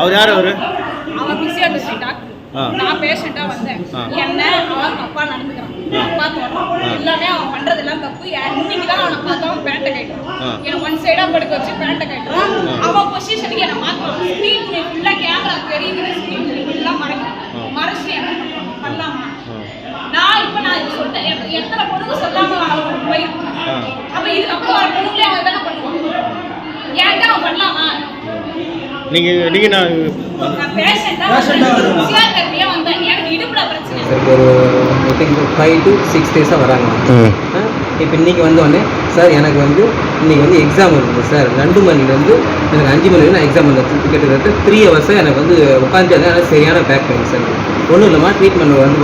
அவர் யார் அவர்? அவன் physiotherapy doctor. நான் பேஷண்டா வந்தேன். என்ன அவன் தப்பா நடந்துக்கிறான். தோணும் எல்லாமே அவன் பண்றதெல்லாம் தப்பு. இன்னைக்கு தான் அவனை பார்த்தா அவன் பேண்ட்டை. கட்டுறான் என்ன ஒன் சைடா படுக்க வச்சு பேண்ட்டை கட்டுறான் அவன் ஸ்க்ரீன் துணி ஃபுல்லா கேமரா தெரியுது ஸ்க்ரீன் துணி ஃபுல்லா மறைக்கிறான் ஆ. மறைச்சு என்ன? பண்ணலாமா. நான் இப்ப நான் இது சொல்லிட்டேன். எத்த- எத்தனை பொண்ணுங்க சொல்லாம அவன் போயிருக்கான். அப்ப இதுக்கப்புறம் வர பொண்ணுங்களே அவன் தானே பண்ணுவான் ஏன்டா அவன் பண்ணலாமா? நீங்கள் நீங்கள் நான் ஒரு ஃபைவ் டு சிக்ஸ் டேஸாக வராங்க இப்போ இன்றைக்கி வந்தோடனே சார் எனக்கு வந்து இன்றைக்கி வந்து எக்ஸாம் இருக்குது சார். ரெண்டு மணிலேருந்து எனக்கு அஞ்சு மணி வரைக்கும் நான் எக்ஸாம் வந்து கிட்டத்தட்ட த்ரீ ஹவர்ஸாக எனக்கு வந்து உட்காந்து அதனால் சரியான பேக் பண்ணுங்க சார். ஒன்றும் இல்லாமல் ட்ரீட்மெண்ட் வந்து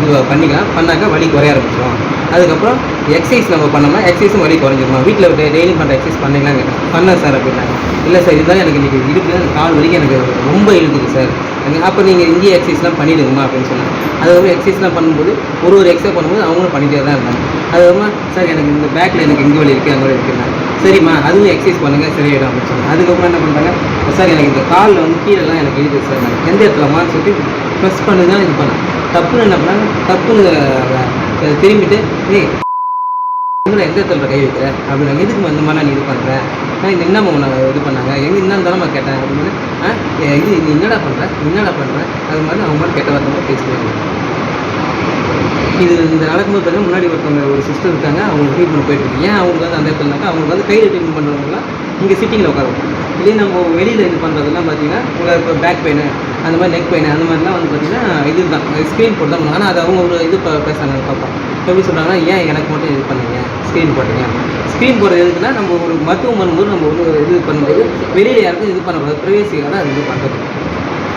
இது பண்ணிக்கலாம். பண்ணாக்கா வலி குறைய ஆரம்பிச்சிடும் அதுக்கப்புறம் எக்ஸசைஸ் நம்ம பண்ணோம்னா எக்ஸசைஸும் வலி குறைஞ்சிருமா? வீட்டில் டெய்லி பண்ணுற எக்ஸசைஸ் பண்ணீங்களான்னு கேட்டேன் பண்ணேன் சார் அப்படின்னாங்க. இல்லை சார் இதுதான் எனக்கு இன்றைக்கி இடுப்பு கால் வரைக்கும் எனக்கு ரொம்ப இழுக்குது சார் அப்போ நீங்கள் இந்திய எக்ஸசைஸ்லாம் பண்ணிடுங்கம்மா அப்படின்னு சொன்னாங்க. அதுக்கப்புறம் எக்ஸசைஸ்லாம் பண்ணும்போது ஒரு ஒரு எக்ஸசைஸ் பண்ணும்போது அவங்களும் பண்ணிகிட்டே தான் இருந்தாங்க. அதுக்கப்புறமா சார் எனக்கு இந்த பேக்கில் எனக்கு இங்கே வலி இருக்குது அங்கே வலி இருக்குன்னாங்க சரிம்மா அதுவும் எக்ஸசைஸ் பண்ணுங்கள் சரியாயிடும் அப்படின்னு சொன்னாங்க. அதுக்கப்புறம் என்ன பண்ணுறாங்க சார் எனக்கு இந்த காலில் வந்து கீழெல்லாம் எனக்கு இழுக்குது சார் நான் எந்த இடத்துலமான்னு சொல்லிட்டு ப்ரெஸ் பண்ணுங்க இது பண்ணேன் தப்புன்னு என்ன பண்ணாங்க தப்புன்னு திரும்பிட்டு ஏய் உங்களை எந்த இடத்துல கை வைக்கிற? அப்படின்னு எதுக்கு இந்த மாதிரி நீ இது பண்ணுறேன் நான் இது என்னம்மா உன்னை இது பண்ணாங்க? எங்கே என்னன்னு தானம்மா கேட்டேன் அப்படின்னு ஆ? இது நீ என்னடா பண்ணுற என்னடா பண்ணுற அது மாதிரி அவங்க மாதிரி கெட்ட வார்த்தை பேசுவாங்க இது இந்த நடக்கும்போது பார்த்தீங்கன்னா முன்னாடி ஒருத்தவங்க ஒரு சிஸ்டர் இருக்காங்க. அவங்க ட்ரீட்மெண்ட் போயிட்டு இருக்கு. ஏன் அவங்க வந்து அந்த இடத்துல இருந்தாங்க? அவங்களுக்கு வந்து கையில் ட்ரீட்மெண்ட் பண்ணுறவங்களாம் இங்கே சிட்டிங்கில் உட்காரும் இதே நம்ம வெளியில் இது பண்ணுறதுலாம் பார்த்தீங்கன்னா உங்களுக்கு இப்போ பேக் பெயின் அந்த மாதிரி நெக் பெயின் அந்த மாதிரிலாம் வந்து பார்த்தீங்கன்னா இது தான். ஸ்க்ரீன் போட்டு தான் பண்ணுவாங்க ஆனால் அது அவங்க ஒரு இது பேசுகிறாங்க பார்ப்போம். எப்படி சொல்கிறாங்கன்னா ஏன் எனக்கு மட்டும் இது பண்ணீங்க? ஸ்க்ரீன் போட்டீங்க. ஸ்க்ரீன் போடுறது எதுக்குன்னா நம்ம ஒரு மருத்துவம் பண்ணும்போது நம்ம ஒரு இது பண்ணும்போது வெளியில் யாருக்கும் இது பண்ணக்கூடாது. ப்ரைவேசியாக அது இது பண்ணுறது